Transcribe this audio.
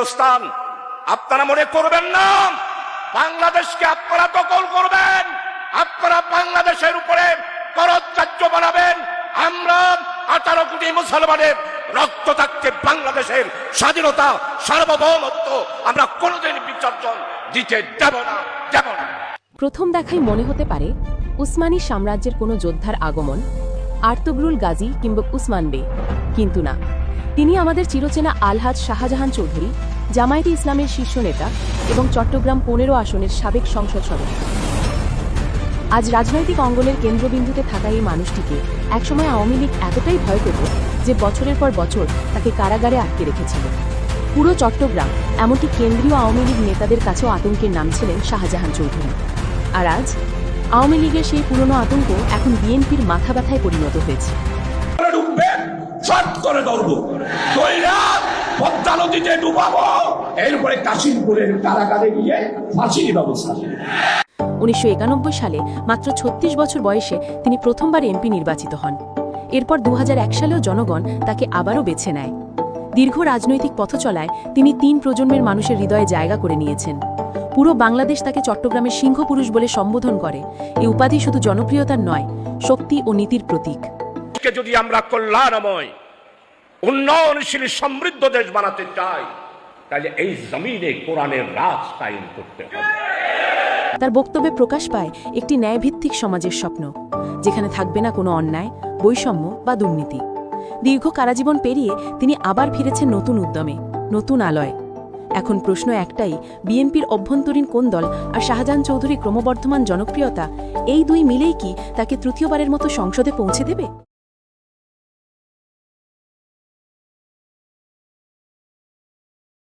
হিন্দুস্তান, আপনারা মনে করবেন না, বাংলাদেশকে আপনারা দখল করবেন, আপনারা বাংলাদেশের উপরে করজ্জার্য বানাবেন, আমরা আঠারো কোটি মুসলমানের রক্ত থাকতে বাংলাদেশের স্বাধীনতা, সার্বভৌমত্ব আমরা কোনোদিন বিসর্জন দিতে দেব না দেব না। প্রথম দেখাই মনে হতে পারে, উসমানী সাম্রাজ্যের কোনো যোদ্ধার আগমন আর্তগ্রুল গাজী কিংবা উসমান বে কিন্তু না, তিনি আমাদের চিরচেনা আলহাজ শাহজাহান চৌধুরী জামায়াতে ইসলামের শীর্ষ নেতা এবং চট্টগ্রাম পনেরো আসনের সাবেক সংসদ সদস্য। আজ রাজনৈতিক অঙ্গনের কেন্দ্রবিন্দুতে থাকা এই মানুষটিকে একসময় আওয়ামী লীগ এতটাই ভয় পেত যে বছরের পর বছর তাকে কারাগারে আটকে রেখেছিল। পুরো চট্টগ্রাম, এমনকি কেন্দ্রীয় আওয়ামী লীগ নেতাদের কাছেও আতঙ্কের নাম ছিলেন শাহজাহান চৌধুরী। আর আজ আওয়ামী লীগের সেই পুরনো আতঙ্ক এখন বিএনপির মাথা ব্যথায় পরিণত হয়েছে। পদ্মা নদীতে ডুবাবো। এরপরে কাশিমপুরের কারাগারে গিয়ে ফাঁসির ব্যবস্থা উনিশশো একানব্বই সালে মাত্র ছত্রিশ বছর বয়সে তিনি প্রথমবার এমপি নির্বাচিত হন। এরপর দু সালেও জনগণ তাকে আবারও বেছে নেয়। দীর্ঘ রাজনৈতিক পথচলায় তিনি তিন প্রজন্মের মানুষের হৃদয়ে জায়গা করে নিয়েছেন। পুরো বাংলাদেশ তাকে চট্টগ্রামের সিংহপুরুষ বলে সম্বোধন করে। এই উপাধি শুধু জনপ্রিয়তার নয় শক্তি ও নীতির প্রতীক। যদি আমরা কল্যাণময় উন্নয়নশীল সমৃদ্ধ দেশ বানাতে চাই। তাহলে এই জমিনে কোরআনের রাজ কায়েম করতে হবে। তার বক্তব্যে প্রকাশ পায় একটি ন্যায়ভিত্তিক সমাজের স্বপ্ন, যেখানে থাকবে না কোনো অন্যায়, বৈষম্য বা দুর্নীতি। দীর্ঘ কারাজীবন পেরিয়ে তিনি আবার ফিরেছেন নতুন উদ্যমে, নতুন আলয়। এখন প্রশ্ন একটাই, বিএনপির অভ্যন্তরীণ কোন দল আর শাহজাহান চৌধুরী ক্রমবর্ধমান জনপ্রিয়তা, এই দুই মিলেই কি তাকে তৃতীয়বারের মতো সংসদে পৌঁছে দেবে?